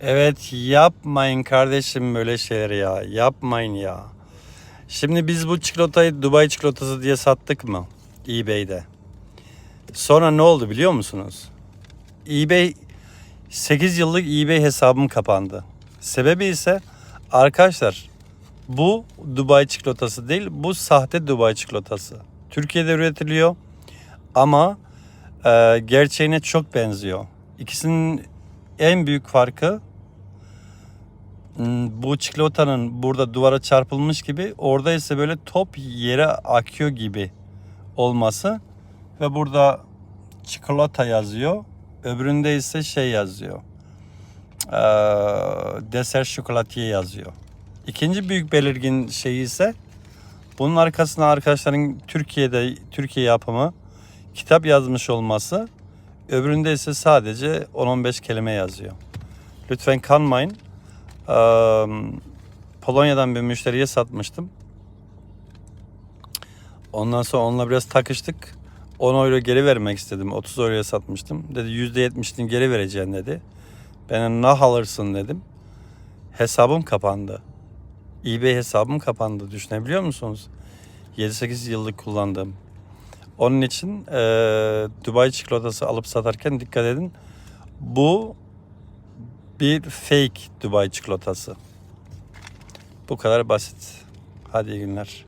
Evet yapmayın kardeşim böyle şeyleri ya. Yapmayın ya. Şimdi biz bu çikolatayı Dubai çikolatası diye sattık mı? eBay'de. Sonra ne oldu biliyor musunuz? eBay 8 yıllık eBay hesabım kapandı. Sebebi ise arkadaşlar bu Dubai çikolatası değil bu sahte Dubai çikolatası. Türkiye'de üretiliyor ama e, gerçeğine çok benziyor. İkisinin en büyük farkı bu çikolatanın burada duvara çarpılmış gibi orada ise böyle top yere akıyor gibi olması ve burada çikolata yazıyor öbüründe ise şey yazıyor Ee, deser şokolatiye yazıyor. İkinci büyük belirgin şeyi ise bunun arkasına arkadaşların Türkiye'de Türkiye yapımı kitap yazmış olması öbüründe ise sadece 10-15 kelime yazıyor. Lütfen kanmayın. Polonya'dan bir müşteriye satmıştım. Ondan sonra onunla biraz takıştık. 10 euro geri vermek istedim. 30 euroya satmıştım. Dedi %70'ini geri vereceğim dedi. Ben nah alırsın dedim. Hesabım kapandı. eBay hesabım kapandı. Düşünebiliyor musunuz? 7-8 yıllık kullandığım. Onun için eee Dubai çikolatası alıp satarken dikkat edin. Bu bir fake Dubai çikolatası. Bu kadar basit. Hadi iyi günler.